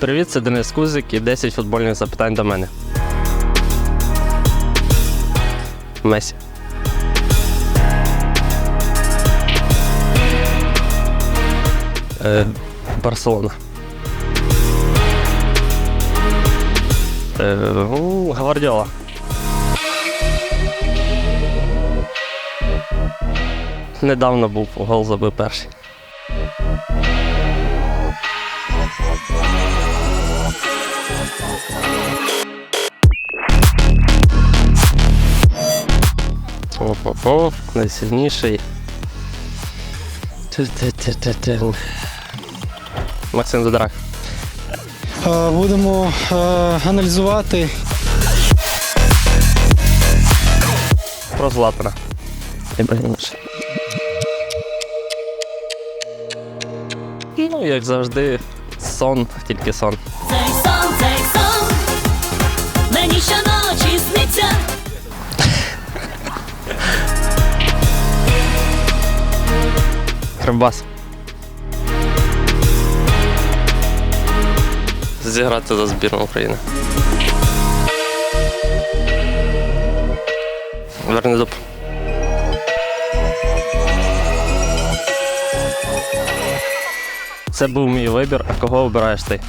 Привіт, це Денис Кузик і 10 футбольних запитань до мене. Месі. Е, Барселона. Е, ну, Гвардіола. Недавно був гол забив перший. Оп-оп-оп, найсильніший. Максим Задрак. Е, Будемо е, аналізувати. Про Златана. Ну, як завжди, сон, тільки сон. Щоночі сниться. Кривбас. Зіграти за збірну України. Вернедуб. Це був мій вибір, а кого обираєш ти?